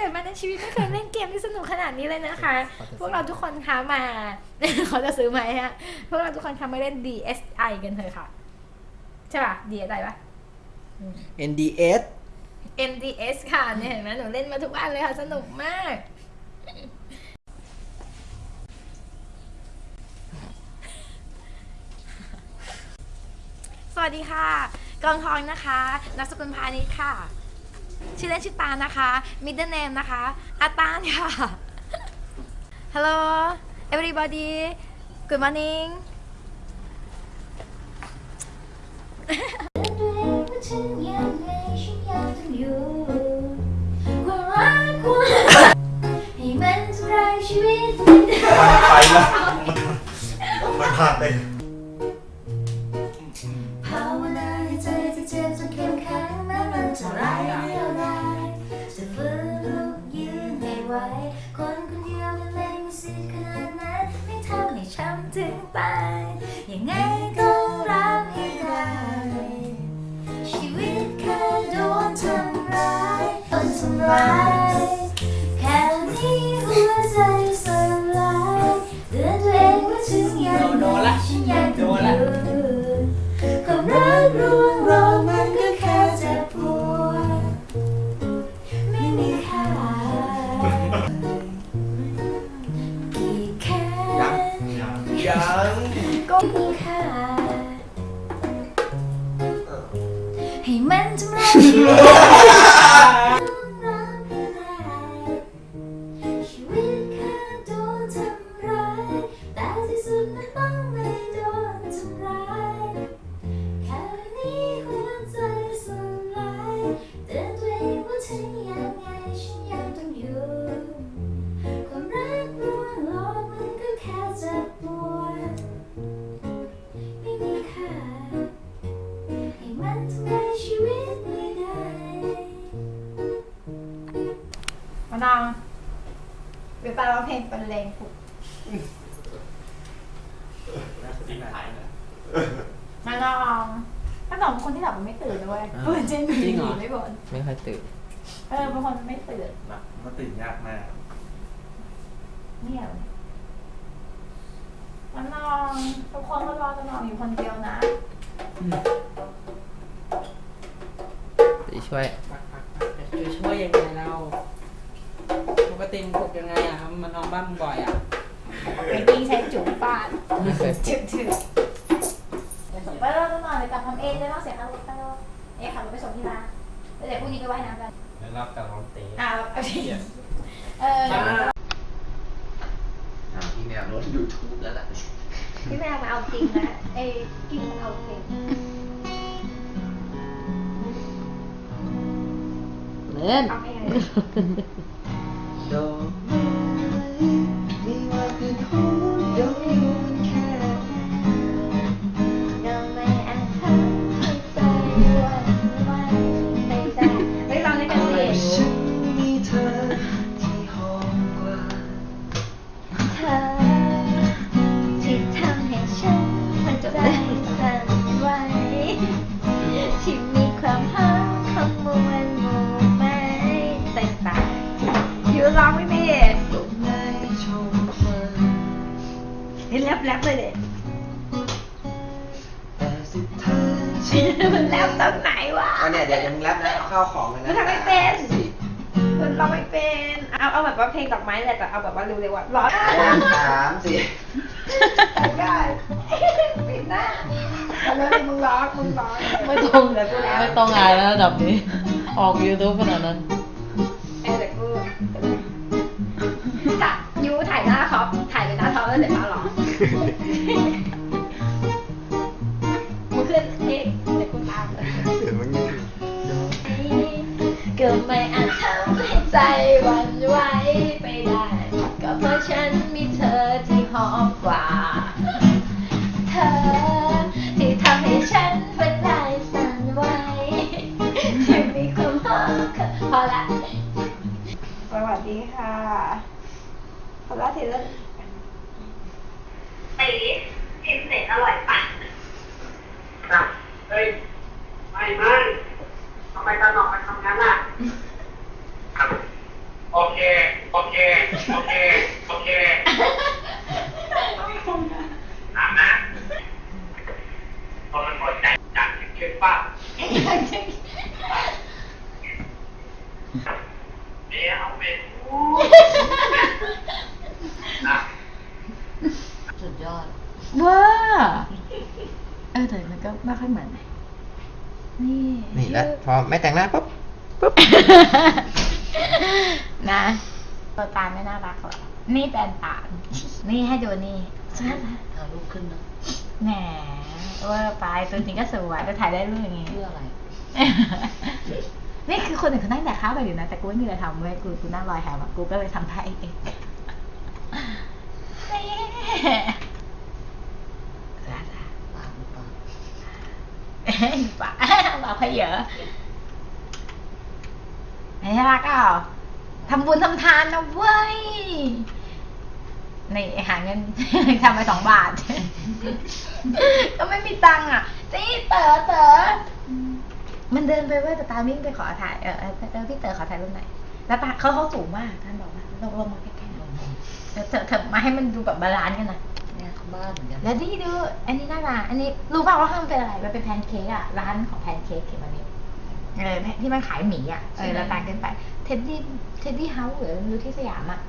กิดมาในชีวิตไม่เคยเล่นเกมที่สนุกขนาดนี้เลยนะคะ พวกเราทุกคนคะมาเขาจะซื้อไหมฮะพวกเราทุกคนคะมาเล่น DSI กันเถอะค่ะ ใช่ป่ะ DSI ป่ะ NDS MDS ค่ะเนี่ยเห็นไหมหนูเล่นมาทุกอันเลยค่ะ สนุกมากสวัสดีค่ะกองทองนะคะ นักสกุลพาณิชย์ค่ะ ชื่อเล่นชื่อตาลนะคะ middle name นะคะอาตานค่ะ Hello everybody good morning ให้มันทำลายชีวิตไม่ได้ไปแล้วมันผ่านไป นทำร้ายแค่นี้หัวใจสลายเตือนตัวเองว่าถึงยังไงฉันยังต้องอยู่ความรักรวงโรคมันก็แค่เจ็บปวดไม่มีค่ากี่แค่ยังก็มีค่าให้มันทำร้าย มาดองเดี๋ยวตาร้องเพลงเป็นเลงปลุกมาดองมาดองเป็นคนที่หลับไม่ตื่นด้วยเปิดเจนจริงเหรอ ไม่บ่นไม่ค่อยตื่นเออเป็นคนไม่ตื่นมันตื่นยากมากเนี่ยมาดองทุกคนก็รอจะนอนอยู่คนเดียวนะจะช่วย จะช่วยยังไงเราปก ติมึงปลุกยังไงอะ มันนอนบ้านมึงบ่อยอะไอ้กิ้งใช้จุ๋มฟาดไม่เคยปลุถึกกถึกเดี๋ยวส่งไปเราจะนอนเดี๋ยวกลับทำเองเลยต้องเสียค่ารถไปแล้วเอ๊ะขับรถไปส่งที่ร้านแล้วเดี๋ยวพรุ่งนี้ไปว่ายน้ำกันแล้วรับกับน้องตีอ่าเอาทีเออพี่แมวโน้ตยูทูบแล้วล่ะพี่แม่มาเอาจริงนะไอ้กิ้งมันเอาจริงเล่น ท มันแรปตอนไหนวะอันเนี้ยเดี๋ยวยังแรปนะเอาข้าวของเลยนะมันทำไม่เป็น มันร้องไม่เป็น เอาเอาแบบว่าเพลงดอกไม้แหละแต่เอาแบบว่าเร็วๆอะร้องหนึ่งสามสี่ได้ปิดหน้าเอาเลยมึงร้องมึงร้องไม่ต้องเดี๋ยวกูแล้วไม่ต้องอายแล้วระดับนี้ ออกยูทูบขนาดนั้น ละ สวัสดีค่ะขอรับทีละตีกินเสร็จอร่อยปะเฮ้ย ไม่ไม่ทำไมตาหนอกมาทำงั้นล่ะอ๋อโอเค โอเคถามนะพอมันหมดใจจากเชื่อป้าเดี๋ยวเป็นะสุดยอดว้าเออแต่มันก็ไม่ค่อยเหมือนนะนี่นี่แล้วพอไม่แต่งหน้าปุ๊บปุ๊บนะตัวตาไม่น่ารักหรอกนี่แปลนปานี่ให้ดูนี่ใช่ไหมเอารูปขึ้นนะแหมว่าไปตัวจริงก็สวยไปถ่ายได้รูปอย่างงี้เพื่ออะไร นี่คือคนอื่นเขานั่งแต่ข้าวไปอยู่นะแต่กูไม่มีอะไรทำเว้ยกูกูนั่งรอยแถวอะกูก็เลยทำได้เองลาลาปากปากเอ้ยปะบอกเขาเยอะไอ้รักอะทำบุญทำทานนะเว้ยในหาเงินทำไปสองบาท ก็ไม่มีตังค์อะจีเต๋อเต๋อ มันเดินไปเว้ยแต่ตาวิ่งไปขอถ่ายเออเออเออพี่เต๋อขอถ่ายรูปหน่อยแล้วตาเขาเขาสูงมากท่านบอกว่าลงลงมาใกล้ๆหน่อยเออเถอะเถอะมาให้มันดูแบบบาลานซ์กันนะเนี่ยเขาบ้านเหมือนกันแล้วนี่ดูอันนี้น่ารักอันนี้รู้ป่าวว่าข้างมันเป็นอะไรมันเป็นแพนเค้กอะร้านของแพนเค้กเขียนมาเนี่ยเออที่มันขายหมี่อะเออแล้วตางขึ้นไปเท็ดดี้เท็ดดี้เฮาส์หรือไม่รู้ที่สยามอะ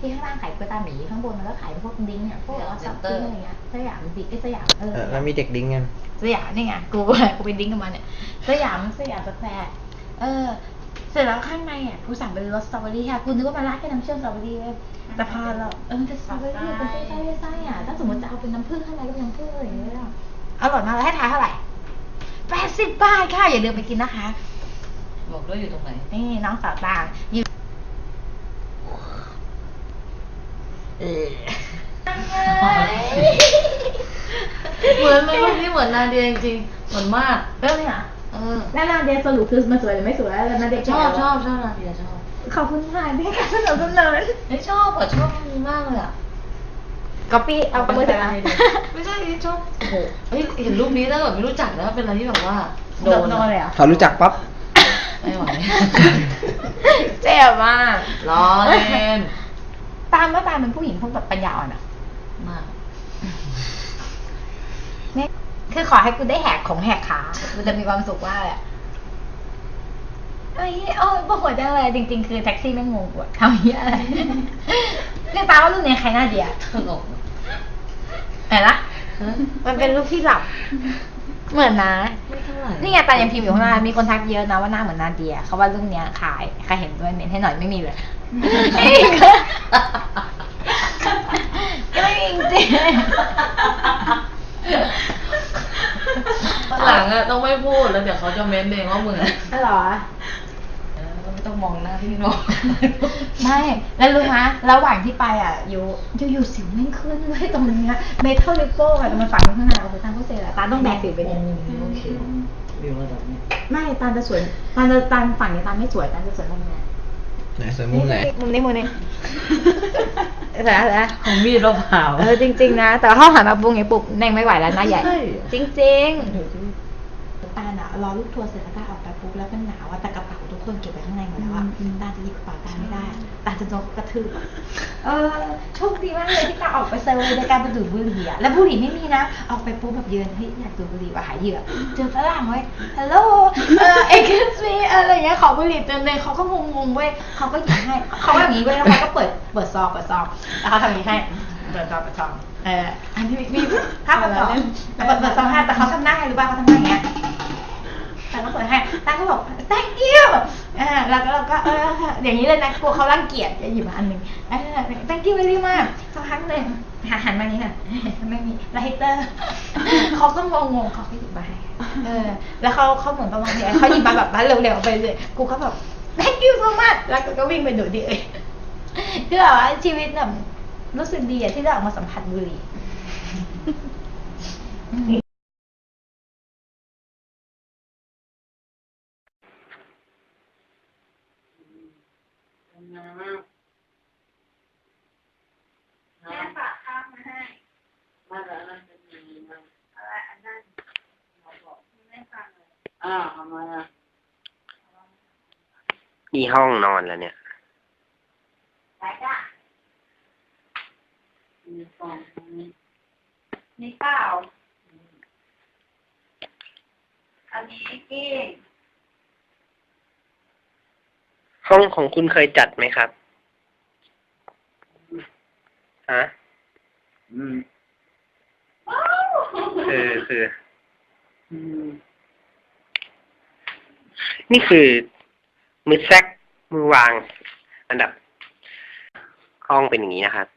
ที่ข้างล่างขายเปอร์ตาหมีข้างบนมันก็ขายพวกดิ้งอะพวกว่าซับปิ้งอะไรเงี้ยสยามบิ๊กไอ้สยามเออเออแล้วมีเด็กดิ้งกันสยามนี่ไงกูกูไปดิ้งกับมันเนี่ยสยามสยามสแควร์เออ เสร็จแล้วข้างในอะกูสั่งเป็นรสสตรอเบอรี่ค่ะกูนึกว่ามันราดแค่น้ำเชื่อมสตรอเบอรี่เว้ยแต่พอเราเออมันเป็นสตรอเบอรี่เป็นไส้ไส้ไส้อะถ้าสมมติจะเอาเป็นน้ำผึ้งข้างในก็เป็นน้ำผึ้งอะไรอย่างเงี้ยอะอร่อยมากเลยให้ทายเท่าไหร่แปดสิบบาทค่ะอย่าลืมไปกินนะคะ บอกด้วยอยู่ตรงไหนนี่น้องสาวตางอยู่ เออเหมือนไหมรูปนี้เหมือนนาเดียจริงๆเหมือนมากเรื่องนี้อะเออแล้วนาเดียสรุปคือมันสวยหรือไม่สวยแล้วนาเดียชอบชอบชอบนาเดียชอบขอบคุณค่ะที่ให้การสนับสนุนไม่ชอบอะชอบรูปนี้มากเลยอะก๊อปปี้เอาไปเลยนะไม่ใช่ที่ชอบโอ้โหเฮ้ยเห็นรูปนี้แล้วแบบไม่รู้จักแล้วเป็นอะไรที่แบบว่าโดนโดนเลยเหรอะเขารู้จักปั๊บไม่ไหวเจ็บมากล้อเล่น ตามว่าตามเป็นผู้หญิงพวกแบบปัญญาอ่อนอะมากเนี่ยคือขอให้กูได้แหกของแหกขากูจะมีความสุขมากเลยอะเอ้ยโอ้ยปวดหัวจังเลยจริง ๆ คือแท็กซี่ไม่งงกูอะทำเหี้ยอะไรเรียกตาว่ารุ่นนี้ใครหน้าเดียสนุกไหนละมันเป็นรูปที่หลับ เหมือนนะไม่เท่าไหร่นี่ไงตายังพิมพ์อยู่ข้างหน้ามีคนทักเยอะนะว่าหน้าเหมือนนาเดียเขาว่ารุ่นเนี้ยขายใครเห็นด้วยเมนให้หน่อยไม่มีเลย ก็ไม่มีจริงวันหลังอะต้องไม่พูดแล้วเดี๋ยวเขาจะเม้นเองว่ามึงอะอ๋อเหรอ เออไม่ต้องมองหน้าพี่น้อง ไม่ แล้วรู้ไหมระหว่างที่ไปอะ อยู่อยู่อยู่สิวแม่งขึ้นเว้ยตรงเนี้ยเมทัลลิโก้อะแต่มันฝังอยู่ข้างในโอ้โหตาก็เสียละตาต้องแบกสิวไปเนี่ยโอเควิวระดับนี้ไม่ ตาจะสวย ตาจะตาฝั่งนี้ตาไม่สวย ตาจะสวยตรงเนี้ย ไหนสวยมุมไหนมุมนี้มุมนี้แต่แต่ของมีดเราเผาเออจริง ๆ นะ แต่ว่าถ้าหันมาปุ้งอย่างนี้ปุ๊บแน่งไม่ไหวแล้วหน้าใหญ่ใช่จริงๆตาอะ รอลูกทัวร์เสร็จแล้วตาออกไปปุ๊บแล้วมันหนาวอะแต่กระเป๋าทุกคนเก็บไว้ข้างในหมดแล้วอะตาจะหยิบกระเป๋าตาไม่ได้อะตาจะโดนเขากระทืบอะเออโชคดีมากเลยที่ตาออกไปเซอร์ในการไปดูดบุหรี่อะแล้วบุหรี่ไม่มีนะ ออกไปปุ๊บแบบยืนเฮ้ยอยากดูดบุหรี่ว่ะหายเหยื่อเจอฝรั่งเว้ยฮัลโหลเออ excuse me อะไรอย่างเงี้ยขอบุหรี่เต็มเลยเขาก็งงๆเว้ยเขาก็หยิบให้เขาก็อย่างงี้เว้ยแล้วเขาก็เปิดเปิดซองเปิดซองแล้วเขาทำอย่างงี้ให้เปิดซองเปิดซองเอออันนี้มีภาพประกอบแล้วเปิดเปิดซองให้แต่เขาทำหน้าไงรู้ป่ะเขาทำหน้าอย่างเงี้ยแต่ก็เปิดให้ตั้งก็บอก thank you อ่าแล้วก็เราก็เอออย่างนี้เลยนะกลัวเขารังเกียจจะหยิบมาอันหนึ่งเออ thank you very much สักพักหนึ่งหันหันมานี้ค่ะไม่มีไลเตอร์เขาก็งงงๆเขาก็หยิบมาให้เออ แล้วเขาเขาเหมือนประมาณนี้เขาหยิบมาแบบว่าเร็วๆไปเลยกูก็แบบ thank you so much แล้วก็วิ่งไปดูดดิเอยคือแบบว่าชีวิตแบบรู้สึกดีอะที่ได้ออกมาสัมผัสบุหรี่ แม่ฝากข้าวมาให้ มาแล้วนะจะมีมา อะไรอันนั้นไม่ฟังเลย อ้าวเอามาอะนี่ห้องนอนแล้วเนี่ยไปจ้ะกล่องนี่เปล่าอันนี้กิ้งห้องของคุณเคยจัดไหมครับ ฮะ อืม คือคือ อืม นี่คือมือแซกมือวาง อันดับห้องเป็นอย่างนี้นะครับ